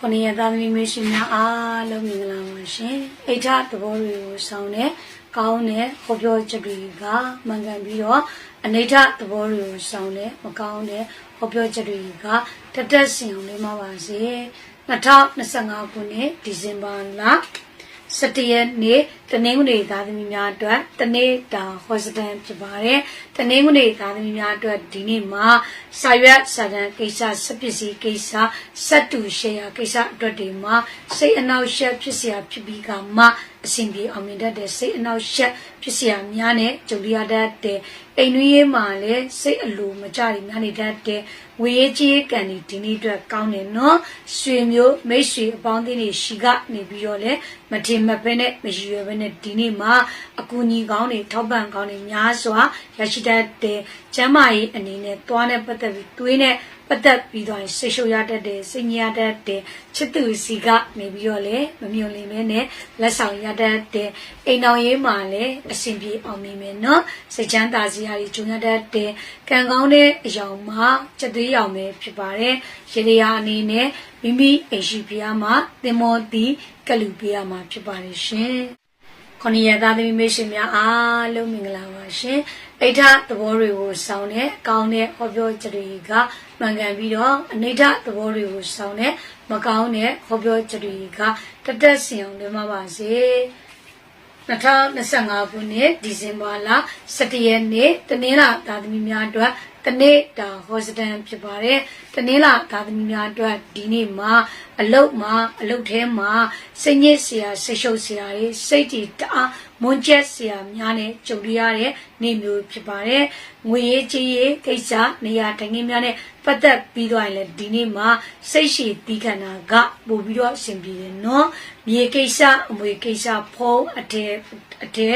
ခொနည်းသားသမီးမျိုးရှင်များအားလုံးမင်္ဂလာပါရှင်အိဋ္ဌသဘောတွေကိုဆောင်တဲ့ကောင်းတဲ့ဟောပြောချက်တွေကမှန်ကန်ပြီးတော့အနိဋ္ဌသဘောတွေကိုဆောင်တဲ့မကောင်းတဲ့ဟောပြောချက်တွေကတတက်စင်အောင်လေးမှာပါစေ2025ခုနှစ်ဒီဇင်ဘာလ17ရက်နေ့ တနင်္ဂနွေသားသမီးများအတွက်တနေ့တာဟောစတန်ဖြစ်ပါတယ်။တနင်္ဂနွေသားသမီးများအတွက်ဒီနေ့မှာစာရွက်စာတမ်းကိစ္စစပစ္စည်းကိစ္စစက်တူရှယ်ယာကိစ္စအတွက်ဒီမှာစိတ်အနှောက်အယှက်ဖြစ်เสียဖြစ်ပြီးကမှအစဉ်ပြေအောင်မြင်တတ်တဲ့စိတ်အနှောက်အယှက်ဖြစ်เสียများနဲ့ကြုံရတတ်တဲ့အိမ်တွင်းရေးမှာလည်းစိတ်အလိုမကြတွေများနေတတ်တဲ့ဝေရေးကြီးကံဒီဒီနေ့အတွက်ကောင်းတယ်နော်ရွှေမျိုးမိတ်ဆွေအပေါင်းအသင်းတွေရှိကနေပြီးတော့လည်းမထင်မဖဲနဲ့မရည်ရွယ်ဘဲ နဲ့ဒီနေ့မှာအကူအညီကောင်းတွေထောက်ပံ့ကောင်းတွေများစွာရရှိတတ်တဲ့ကျမ်းမာရေးအနေနဲ့သွားနဲ့ပတ်သက်ပြီးတွေးနဲ့ပတ်သက်ပြီးတော့ဆိတ်ရှုပ်ရတတ်တယ်စိတ်ညစ်ရတတ်တယ်ချစ်သူစီကနေပြီးတော့လေမမြုံလင်မဲနဲ့လက်ဆောင်ရတတ်တယ်အိမ်တော်ရေးမှာလည်းအဆင်ပြေအောင်မြင်မယ်နော်စိတ်ချမ်းသာစရာတွေဂျုံရတတ်တယ်ကံကောင်းတဲ့အယောင်မှာချက်သွေးရောင်ပဲဖြစ်ပါတယ်ရေရရာအနေနဲ့မိမိအိမ်ရှိဖျားမှာသင်မောတီကလူပေးရမှာဖြစ်ပါတယ်ရှင် ခொနည်းရသားသမီးမေရှင်များအားလုံးမင်္ဂလာပါရှင်အိဋ္ဌသဘောတွေကိုစောင်းတဲ့ကောင်းတဲ့ဟောပြောချက်တွေကမှန်ကန်ပြီးတော့အနိဋ္ဌသဘောတွေကိုစောင်းတဲ့မကောင်းတဲ့ဟောပြောချက်တွေကတတက်စင်အောင်လွှမ်းမပါစေ2025ခုနှစ်ဒီဇင်ဘာလ17ရက်နေ့တနင်္လာသားသမီးများအတွက်တနေ့တာဟောစတန်ဖြစ်ပါတယ်တနင်္လာသားသမီးများအတွက်ဒီနေ့မှာအလုတ်မှာအလုတ်ထဲမှာစိတ်ညစ်စရာဆိတ်ရှုပ်စရာတွေစိတ်တည်တအားမွန်ကျက်စရာများနဲ့ကြုံရတဲ့နေ့မျိုးဖြစ်ပါတယ်ငွေရေးကြေးရေးကိစ္စနေရာတိုင်းကြီးများနဲ့ပတ်သက်ပြီးတော့လည်းဒီနေ့မှာစိတ်ရှိတီးခန္ဓာကပို့ပြီးတော့အဆင်ပြေတယ်နော်မြေကိစ္စအမွေကိစ္စဖုံးအတဲအတဲ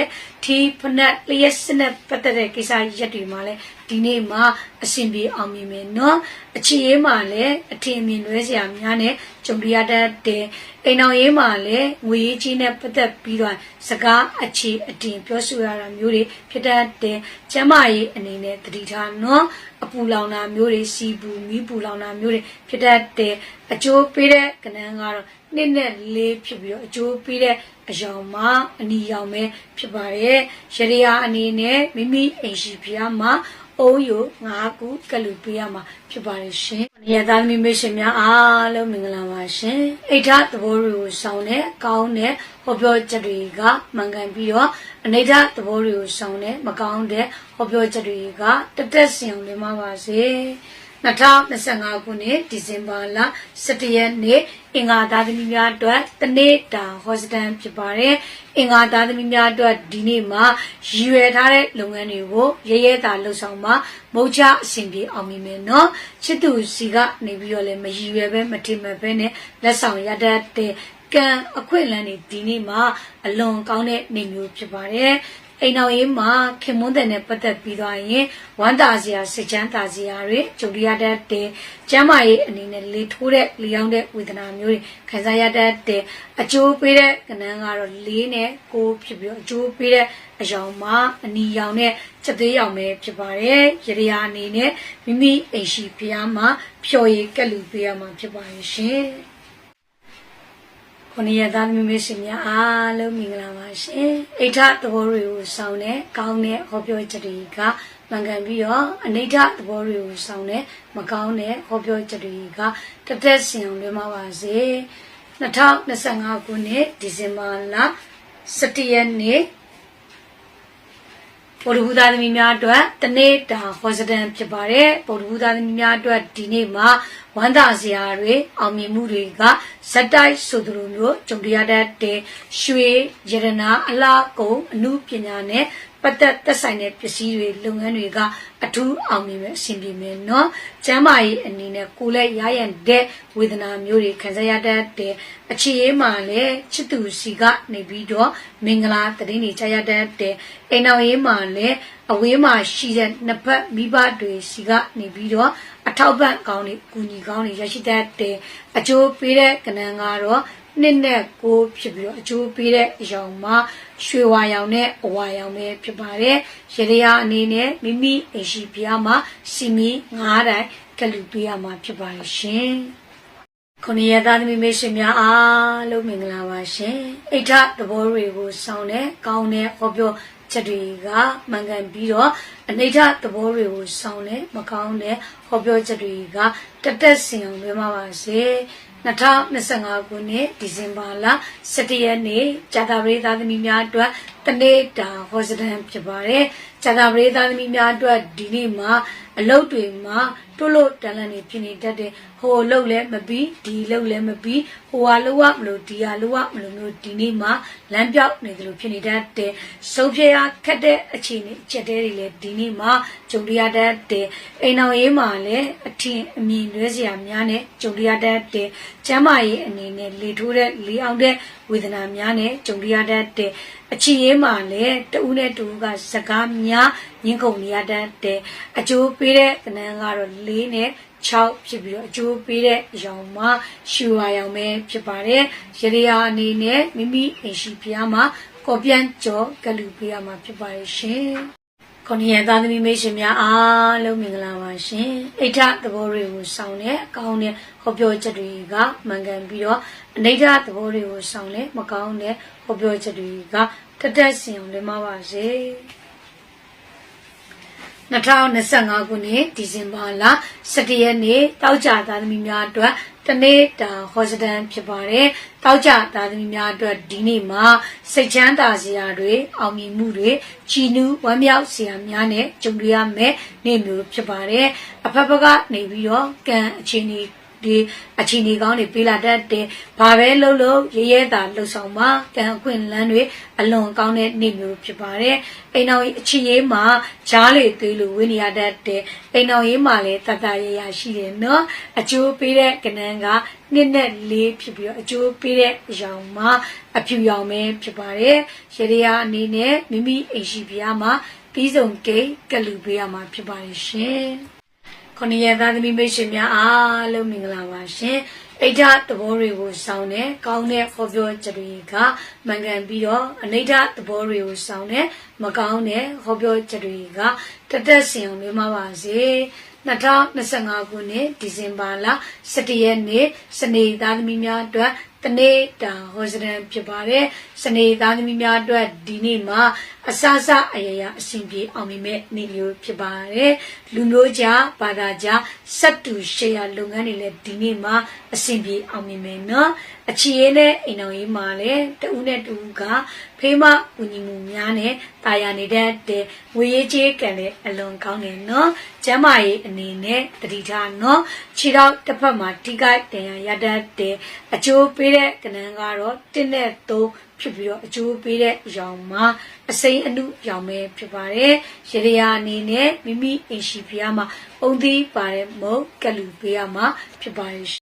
ထီဖနက်လျက်စနဲ့ပတ်သက်တဲ့ကိစ္စရက်တွေမှာလည်း ဒီနေ့မှာအဆင်ပြေအောင်မြင်မယ်နော်အခြေရေးမှာလည်းအထင်အမြင်လွဲစရာများနဲ့ကြုံရတတ်တဲ့အိမ်တော်ရေးမှာလည်းငွေရေးကြီးနဲ့ပတ်သက်ပြီးတော့စကားအခြေအတင်ပြောဆိုရတာမျိုးတွေဖြစ်တတ်တဲ့ကျမ်းမာရေးအနေနဲ့တတိထားနော်အပူလောင်တာမျိုးတွေစီပူမီးပူလောင်တာမျိုးတွေဖြစ်တတ်တဲ့အကျိုးပေးတဲ့ကဏ္ဍကတော့နှစ်နဲ့လေးဖြစ်ပြီးတော့အကျိုးပေးတဲ့အယောင်မှာအနီရောင်ပဲဖြစ်ပါတယ်ရရယာအနေနဲ့မိမိအိမ်ရှိဖျားမှာအုံး ယငါးခုကလူပေးရမှာဖြစ်ပါတယ်ရှင်။နေရာသားသမီးမိတ်ဆွေများအားလုံးမင်္ဂလာပါရှင်။အိဋ္ဌသဘောတွေကိုဆောင်တဲ့ကောင်းတဲ့ဟောပြောချက်တွေကမှန်ကန်ပြီးတော့အနိဋ္ဌသဘောတွေကိုဆောင်တဲ့မကောင်းတဲ့ဟောပြောချက်တွေကတတက်စင်အောင်လွှမ်းပါပါစေ။ 2025ခုနှစ်ဒီဇင်ဘာလ17ရက်နေ့အင်္ဂါသားသမီးများအတွက်တနေ့တာဟောစတန်ဖြစ်ပါတယ်။အင်္ဂါသားသမီးများအတွက်ဒီနေ့မှာရည်ရွယ်ထားတဲ့လုပ်ငန်းတွေကိုရရဲတာလှုပ်ဆောင်မှာမုတ်ချအဆင်ပြေအောင်မြင်မယ်နော်။ချစ်သူစီကနေပြီးတော့လည်းမရည်ရွယ်ပဲမထင်မှပဲနဲ့လက်ဆောင်ရတတ်တဲ့ကံအခွင့်အလမ်းတွေဒီနေ့မှာအလွန်ကောင်းတဲ့နေမျိုးဖြစ်ပါတယ်။ အိမ်တော်ရေးမှာခင်မွန်းတဲ့နဲ့ပတ်သက်ပြီးသွားရင်ဝမ်းသာစရာစိတ်ချမ်းသာစရာတွေကြုံရတတ်တဲ့ကျမ်းမာရေးအနေနဲ့လေထိုးတဲ့လျောင်းတဲ့ဝေဒနာမျိုးတွေခံစားရတတ်တဲ့အကျိုးပေးတဲ့ကဏ္ဍကတော့၄နဲ့၉ဖြစ်ပြီးတော့အကျိုးပေးတဲ့အယောင်မှာအနီရောင်နဲ့ချက်သေးရောင်ပဲဖြစ်ပါတယ်ရရယာအနေနဲ့မိမိအိမ်ရှိဖျားမှာဖြော်ရည်ကက်လူပေးရမှာဖြစ်ပါရဲ့ရှင် ခொနည်းရသားမျိုးမျိုးရှင်များအားလုံးမင်္ဂလာပါရှင်အိဋ္ဌသဘောတွေကိုစောင်းတဲ့ကောင်းတဲ့ဟောပြောချက်တွေကမှန်ကန်ပြီးတော့အနိဋ္ဌသဘောတွေကိုစောင်းတဲ့မကောင်းတဲ့ဟောပြောချက်တွေကတသက်စင်အောင်လွှမ်းပါပါစေ2025ခုနှစ်ဒီဇင်ဘာလ17ရက်နေ့ ပေါ်တူသားသမီးများအတွက်တနေ့တာဟောစတန်ဖြစ်ပါတယ်ပေါ်တူသားသမီးများအတွက်ဒီနေ့မှာဝမ်းသာစရာတွေအောင်မြင်မှုတွေကဇက်တိုက်ဆိုသူလိုမျိုးကြုံရတတ်တဲ့ရွှေရတနာအလားကုန်အမှုပညာနဲ့ ပတ်သက်သက်ဆိုင်တဲ့ပစ္စည်းတွေလုပ်ငန်းတွေကအထူးအောင်မြင်မယ်အဆင်ပြေမယ်နော်ကျမ်းမာရေးအနေနဲ့ကိုယ်လည်းရရန်တဲ့ဝေဒနာမျိုးတွေခံစားရတတ်တယ်အခြေအေးမှလည်းချစ်သူစီကနေပြီးတော့မင်္ဂလာတည်နေကြရတတ်တယ်အိမ်တော်ရေးမှလည်းအဝေးမှာရှိတဲ့နှစ်ဖက်မိဘတွေစီကနေပြီးတော့အထောက်ပံ့ကောင်းတွေကူညီကောင်းတွေရရှိတတ်တယ်အကျိုးပေးတဲ့ကဏ္ဍကတော့နှစ်နဲ့ကိုဖြစ်ပြီးတော့အကျိုးပေးတဲ့အရာမှာ ရွှေဝါရောင်နဲ့အဝါရောင်ပဲဖြစ်ပါတယ်။ရရရအနေနဲ့မိမိအရှိပြားမှာစီမီ9တိုင်ကလူပေးရမှာဖြစ်ပါတယ်ရှင်။ခொနည်းရသားသမီးမေရှင်များအားလုံးမင်္ဂလာပါရှင်အိဋ္ဌသဘောတွေကိုစောင့်တဲ့ကောင်းတဲ့ဟောပြောချက်တွေကမှန်ကန်ပြီးတော့ အနိဋ္ဌသဘောတွေကိုစောင့်တဲ့မကောင်းတဲ့ဟောပြောချက်တွေကတက်တက်စင်အောင်လွှဲမှာပါစေ2025ခုနှစ်ဒီဇင်ဘာလ17ရက်နေ့ဇာတာပရိသတ်သမီးများအတွက်တနေ့တာဟောစတန်ဖြစ်ပါတယ် ဇာတာပရိသတ်သမီးများအတွက်ဒီနေ့မှာအလုပ်တွေမှာတွလို့တန်လန့်နေဖြစ်နေတတ်တယ်ဟိုလှုပ်လဲမပြီးဒီလှုပ်လဲမပြီးဟိုဟာလှုပ်ရမလို့ဒီဟာလှုပ်ရမလို့မျိုးဒီနေ့မှာလမ်းပြောက်နေတယ်လို့ဖြစ်နေတတ်တယ်ဆုံးဖြတ်ရခက်တဲ့အခြေအနေအချက်တဲတွေလည်းဒီနေ့မှာကြုံရတတ်တယ်အိမ်တော်ရေးမှာလည်းအထင်အမြင်လွဲစရာများနဲ့ကြုံရတတ်တယ်ကျမ်းမာရေးအနေနဲ့လေထိုးတဲ့လေအောင်တဲ့ ဝေဒနာများနဲ့ကြုံရတတ်တယ်အချီရေးမှာလည်းတဦးနဲ့တဦးကစကားများညှင်းကုန်နေရတတ်တယ်အကျိုးပေးတဲ့ကဏ္ဍကတော့၄နဲ့6ဖြစ်ပြီးတော့အကျိုးပေးတဲ့အရောင်မှာရှူရအောင်ပဲဖြစ်ပါတယ်ရရယာအနေနဲ့မိမိအိမ်ရှိဖျားမှာကော်ပြန်ကြောကလူပေးရမှာဖြစ်ပါတယ်ရှင် ခွန်ရသားသမီးမိတ်ဆွေများအားလုံးမင်္ဂလာပါရှင်အိဋ္ဌသဘောတွေကိုစောင့်တဲ့အကောင်းတဲ့ဟောပြောချက်တွေကမှန်ကန်ပြီးတော့အနိဋ္ဌသဘောတွေကိုစောင့်တဲ့မကောင်းတဲ့ဟောပြောချက်တွေကတက်တက်စင်အောင်လင်းပါပါစေ 2025ခုနှစ်ဒီဇင်ဘာလ17ရက်နေ့တောက်ကြသားသမီးများအတွက်တနေ့တာဟောစတန်ဖြစ်ပါတယ်။တောက်ကြသားသမီးများအတွက်ဒီနေ့မှာစိတ်ချမ်းသာစရာတွေအောင်မြင်မှုတွေချီနူးဝမ်းမြောက်စရာများနဲ့ကြုံရမယ်နေ့မျိုးဖြစ်ပါတယ်။အဖက်ဖက်ကနေပြီးတော့ကံအခြေအနေ ဒီအချင်းဒီကောင်းတွေပေးလာတတ်တယ်။ဘာပဲလုပ်လို့ရရဲတာလှုပ်ဆောင်ပါကံအခွင့်လန်းတွေအလွန်ကောင်းတဲ့နေ့မျိုးဖြစ်ပါတယ်။အိမ်တော်အချင်းရေးမှာဂျားလေသေးလို့ဝင်းနေရတတ်တယ်။အိမ်တော်ရေးမှာလည်းတတရရရှိတယ်နော်။အကျိုးပေးတဲ့ကဏ္ဍကနှစ်နဲ့လေးဖြစ်ပြီးတော့အကျိုးပေးတဲ့အရောင်မှာအဖြူရောင်ပဲဖြစ်ပါတယ်။ရရရအနေနဲ့မိမိအိမ်ရှိပြားမှာပြီးဆုံးဂိတ်ကလူပေးရမှာဖြစ်ပါတယ်ရှင်။ ခொနည်းရသားသမီးမိတ်ဆွေများအားလုံးမင်္ဂလာပါရှင်အိဋ္ဌသဘောတွေကိုစောင်းတဲ့ကောင်းတဲ့ခေါ်ပြောချက်တွေကမှန်ကန်ပြီးတော့အနိဋ္ဌသဘောတွေကိုစောင်းတဲ့မကောင်းတဲ့ခေါ်ပြောချက်တွေကတသက်စင်အောင်လေးမပါစေ2025ခုနှစ်ဒီဇင်ဘာလ17ရက်နေ့စနေသားသမီးများအတွက် တနေ့တာဟောစတန်ဖြစ်ပါတယ်စနေသားသမီးများအတွက်ဒီနေ့မှာအစစအယယအစဉ်ပြေအောင်မြင်မဲ့နေ့မျိုးဖြစ်ပါတယ်လူမျိုးကြားဘာသာကြားစက်တူရှေ့ရလုပ်ငန်းတွေလည်းဒီနေ့မှာအစဉ်ပြေအောင်မြင်မယ်နော်အချီရဲနဲ့အိမ်တော်ရေးမှာလည်းတဦးနဲ့တဦးကဖေးမဦးညီမှုများနဲ့တာယာနေတတ်တဲ့ဝေရေးကြီးကံလည်းအလွန်ကောင်းတယ်နော်ကျမ်းမာရေးအနေနဲ့တတိထားနော်ခြေတော့တစ်ဖက်မှာထိခိုက်တင်ရရတတ်တဲ့အကျိုးပေးတဲ့ကဏ္ဍကတော့တင်းနဲ့သုံးဖြစ်ပြီးတော့အကျိုးပေးတဲ့အရောင်မှာအစိမ်းအနုရောင်ပဲဖြစ်ပါတယ်ရရယာအနေနဲ့မိမိအိမ်ရှိဖျားမှာပုံသီးပါတဲ့မုတ်ကလူပေးရမှာဖြစ်ပါတယ်